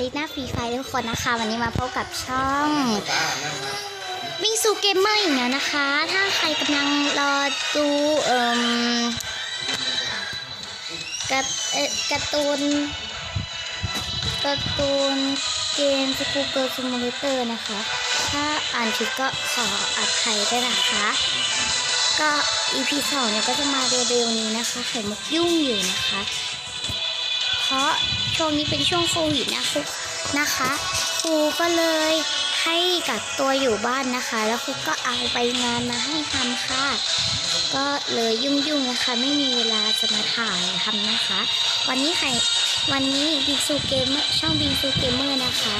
ลิน่าฟรีไฟทุกคนนะคะ วันนี้มาพบกับช่องวิงซูเกมเมอร์อีกแล้วนะคะ ถ้าใครกำลังรอดูเอ่มกับเอ่อการ์ตูนการ์ตูนเกมสกูเกิลซิมูเลเตอร์นะคะ ถ้าอ่านผิดก็ขออภัยด้วยนะคะ ก็ EP สองเนี่ยก็จะมาเร็วๆนี้นะคะไข่มุกยุ่งอยู่นะคะ เพราะ ช่วงนี้เป็นช่วงโควิดนะครูนะคะ ครูก็เลยให้กักตัวอยู่บ้านนะคะ แล้วครูก็เอาไปงานมาให้ทำค่ะ ก็เลยยุ่งๆนะคะ ไม่มีเวลาจะมาถ่ายทำนะคะ วันนี้ใครวันนี้บิงซูเกมเมอร์ช่องบิงซูเกมเมอร์นะคะ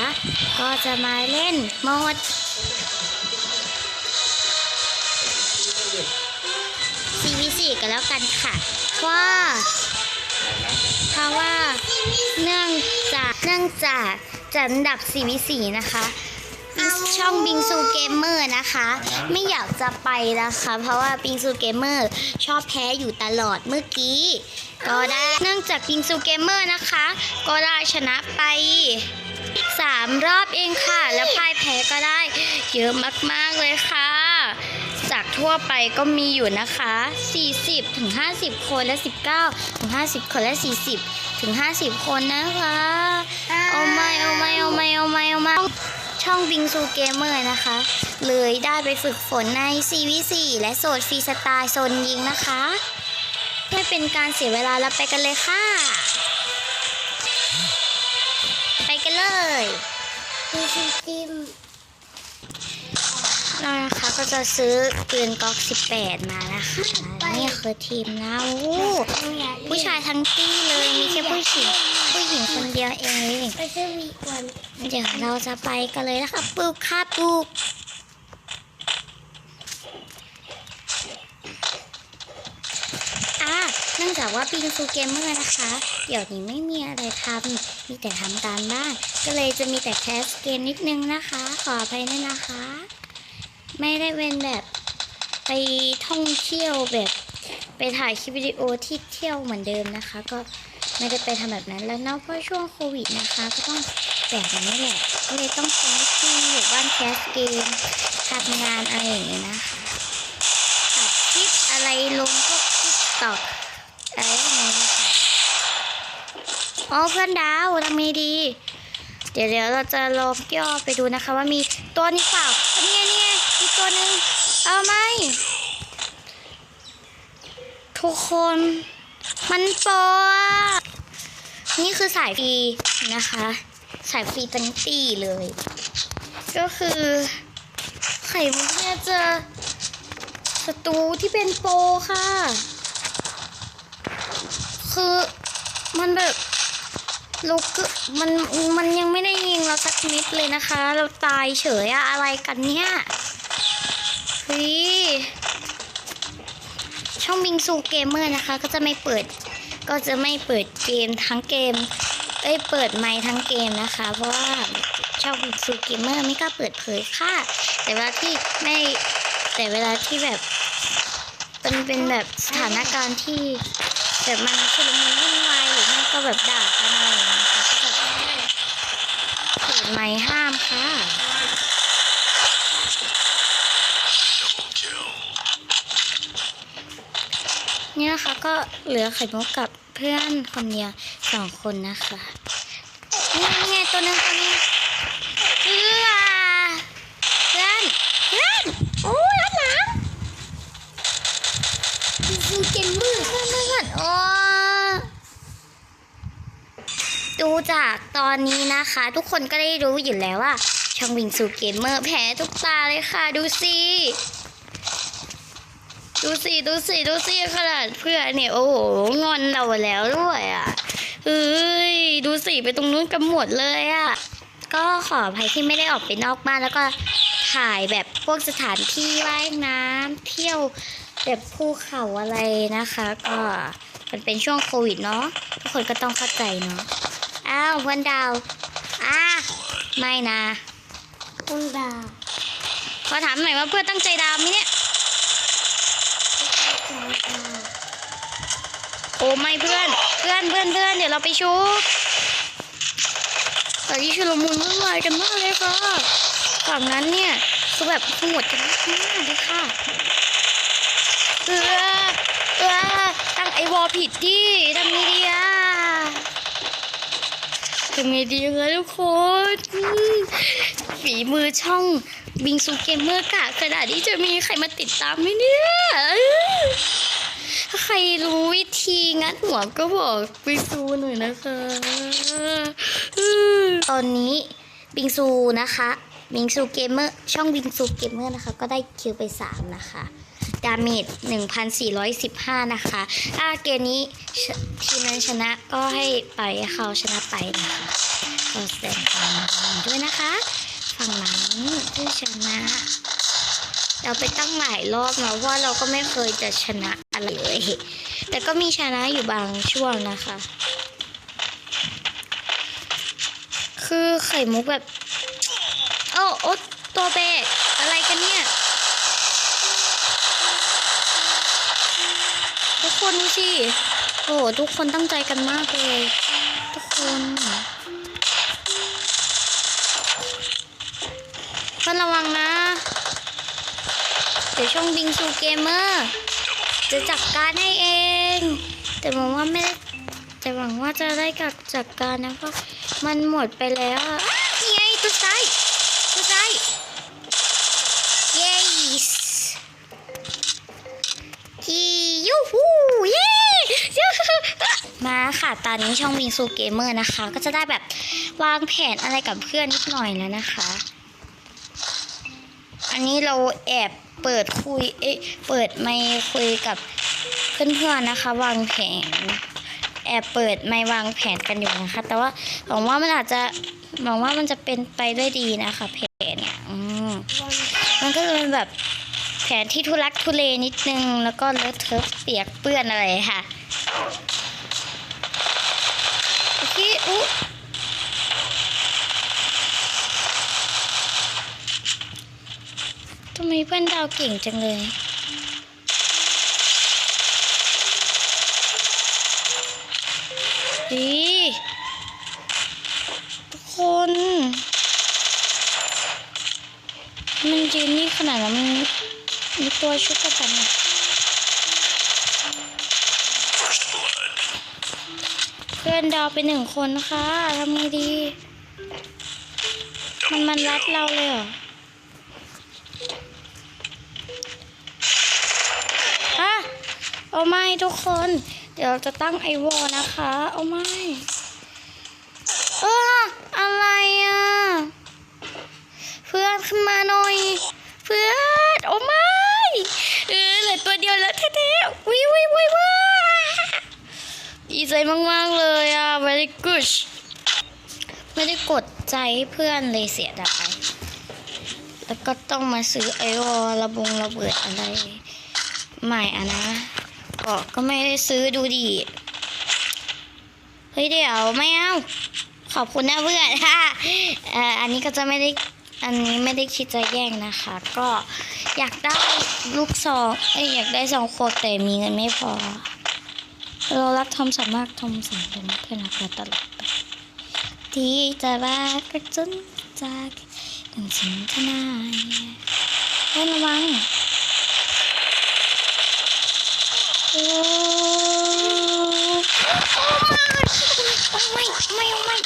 ก็จะมาเล่นโหมด CVC กันแล้วกันค่ะว่า เพราะว่าเนื่องจากเนื่องจากจันดับ CVC นะคะช่องบิงซูเกมเมอร์นะคะ ไม่อยากจะไปนะคะ เพราะว่าบิงซูเกมเมอร์ชอบแพ้อยู่ตลอดเมื่อกี้ ก็ได้เนื่องจากบิงซูเกมเมอร์นะคะ ก็ได้ชนะไปสามรอบเองค่ะ แล้วพ่ายแพ้ก็ได้ เยอะมากๆเลยค่ะ จากทั่วไปก็มีอยู่นะคะ 40ถึง50 คนและ 19ถึง50 คนและ 40ถึง50 คนนะคะเอาไม่เอาไม่เอาไม่เอาไม่เอาไม่ช่องบิงซูเกมเมอร์นะคะ เลยได้ไปฝึกฝนใน CVC และโซนฟรีสไตล์โซนยิงนะคะไม่เป็นการเสียเวลาแล้วไปกันเลยค่ะ ไปกันเลยบิงซูเกม เรานะคะก็จะซื้อปืนก๊อก 18 มานะคะ นี่คือทีมนะโอ้ผู้ชายทั้งตี้เลยมีแค่ผู้หญิงผู้หญิงคนเดียวเองเดี๋ยวเราจะไปกันเลยนะคะปลูกค่ะปลูกอะเนื่องจากว่าปิงซูเกมเมอร์นะคะ เดี๋ยวนี้ไม่มีอะไรทำมีแต่ทำการบ้าน ก็เลยจะมีแต่แคสเกมนิดนึงนะคะ ขออภัยด้วยนะคะ ไม่ได้เป็นแบบไปท่องเที่ยวแบบไปถ่ายคลิปวิดีโอที่เที่ยวเหมือนเดิมนะคะ ก็ไม่ได้ไปทำแบบนั้นแล้วเนาะเพราะช่วงโควิดนะคะ ก็ต้องแบบนี้แหละก็เลยต้องใช้ที่อยู่บ้านแคสเกมทำงานอะไรอย่างเงี้ยนะคะตัดคลิปอะไรลงพวกทิกตอกอะไรอย่างเงี้ยนะคะอ๋อเพื่อนดาวทำไงดี เดี๋ยวเดี๋ยวเราจะลองย่อไปดูนะคะ ว่ามีตัวนี้เปล่า ตัวหนึ่งเอาไหมทุกคนมันโปอะนี่คือสายฟรีนะคะ สายฟรีตั้งตีเลย ก็คือไข่มุกเนี่ยจอศัตรูที่เป็นโปค่ะ คือมันแบบลูกมันมันยังไม่ได้ยิงเราสักนิดเลยนะคะ เราตายเฉยอะอะไรกันเนี่ย เฮ้ยช่องบิงซูเกมเมอร์นะคะ ก็จะไม่เปิด ก็จะไม่เปิดเกมทั้งเกมเอ้ยเปิดไมค์ทั้งเกมนะคะ เพราะว่าช่องบิงซูเกมเมอร์ไม่กล้าเปิดเผยค่ะ แต่เวลาที่ไม่แต่เวลาที่แบบเป็นเป็นแบบสถานการณ์ที่แบบมันชุลมุนวุ่นวายหรือไม่ก็แบบด่ากันอะไรอย่างเงี้ยค่ะก็แบบเปิดไม้ห้ามค่ะ นะคะ ก็เหลือไข่มุกกับเพื่อนคนเดียวสองคนนะคะนี่ไงตัวนึงตัวนี้เพื่อเพื่อนเพื่อนโอ้ยรถหลังวีซูเกมเมอร์เพื่อนเพื่อนโอ้ดูจากตอนนี้นะคะ ทุกคนก็ได้รู้อยู่แล้วว่าช่องวิงซูเกมเมอร์แพ้ทุกตาเลยค่ะดูสิ ดูสิดูสิดูสิขนาดเพื่อนเนี่ยโอ้โหงอนเราแล้วด้วยอะเฮ้ยดูสิไปตรงนู้นกันหมดเลยอะก็ขออภัยที่ไม่ได้ออกไปนอกบ้านแล้วก็ถ่ายแบบพวกสถานที่ว่ายน้ำเที่ยวแบบภูเขาอะไรนะคะ ก็มันเป็นช่วงโควิดเนาะทุกคนก็ต้องเข้าใจเนาะอ้าวเพื่อนดาวอ้าไม่นะต้องดาวขอถามหน่อยว่าเพื่อนตั้งใจดาวไหมเนี่ยจาวดาว โอ้ไม่เพื่อนเพื่อนเพื่อนเพื่อนเดี๋ยวเราไปชุบตอนที่ชุลมุนวุ่นวายกันมากเลยค่ะฝั่งนั้นเนี่ยคือแบบขมวดกันมากเลยค่ะเออเออตั้งไอวอลผิดดิทำไงดีอะทำไงดีคะทุกคนฝีมือช่อง บิงซูเกมเมอร์กะขนาดนี้จะมีใครมาติดตามไหมเนี่ยถ้าใครรู้วิธีงัดหัวก็บอกบิงซูหน่อยนะคะ ตอนนี้บิงซูนะคะบิงซูเกมเมอร์ช่องบิงซูเกมเมอร์นะคะ ก็ได้คิวไป 3 นะคะดาเมจ1,415 นะคะ ถ้าเกมนี้ทีมนั้นชนะก็ให้ไปล่อยเขาชนะไปนะคะก็แสดงความยินดีด้วยนะคะ ฝั่งนั้นที่ชนะ เราไปตั้งหลายรอบนะว่าเราก็ไม่เคยจะชนะอะไรเลย แต่ก็มีชนะอยู่บางช่วงนะคะ คือไข่มุกแบบโอ้โอ้ตัวเบกอะไรกันเนี่ยทุกคนดูสิโอ้โหทุกคนตั้งใจกันมากเลย ทุกคน ช่องบิงซูเกมเมอร์จะจัดการให้เอง แต่หวังว่าไม่ได้แต่หวังว่าจะได้กักจัดการนะเพราะมันหมดไปแล้วอะอ้าวนี่ไงตัวซ้ายตัวซ้าย yes ฮียูฮูเย้มาค่ะตอนนี้ช่องวิงซูเกมเมอร์นะคะ ก็จะได้แบบวางแผนอะไรกับเพื่อนนิดหน่อยแล้วนะคะ อันนี้เราแอบเปิดคุย เอ๊ะ เปิดไมค์คุยกับเพื่อนๆนะคะ วางแผน แอบเปิดไมค์วางแผนกันอยู่นะคะ แต่ว่าหวังว่ามันอาจจะหวังว่ามันจะเป็นไปด้วยดีนะคะแผนเนี่ยอืมมันก็จะเป็นแบบแผนที่ทุลักทุเลนิดนึง แล้วก็เลอะเทอะเปียกเปื้อนอะไรค่ะโอเคอุ๊ำไมเพื่อนดาวเก่งจังเลยดีทุกคน มันยืนนี่ขนาดนั้นมันมีตัวชุดกระตันอะเพื่อนดาวไปหนึ่งคนนะคะทำไงดี มันมันรัดเราเลยเหรอ เอาไม่ทุกคน เดี๋ยวเราจะตั้งไอวอลนะคะ เอาไม่เอออะไรอะ เพื่อนขึ้นมาหน่อย เพื่อนโอ้ไม่เออเหลือตัวเดียวแล้วแท้ๆวิววิววิวดีใจมากๆเลยอะ very good ไม่ได้กดใจให้เพื่อนเลยเสียดายแล้วก็ต้องมาซื้อไอวอลระบงระเบิดอะไรใหม่อะนะ ก็ก็ไม่ได้ซื้อดูดีเฮ้ยเดี๋ยวไม่เอาขอบคุณนะเพื่อนค่ะอันนี้ก็จะไม่ได้ อันนี้ไม่ได้คิดจะแย่งนะคะ ก็อยากได้ลูกซองเอ้ยอยากได้สองโคตแต่มีเงินไม่พอ เรารักทอมสันมากทอมสันเป็นเพื่อนรักเราตลอดไปที่จะรักกันจนจากกันสนทนาให้ระวัง โอ้โอ้ไม่ไม่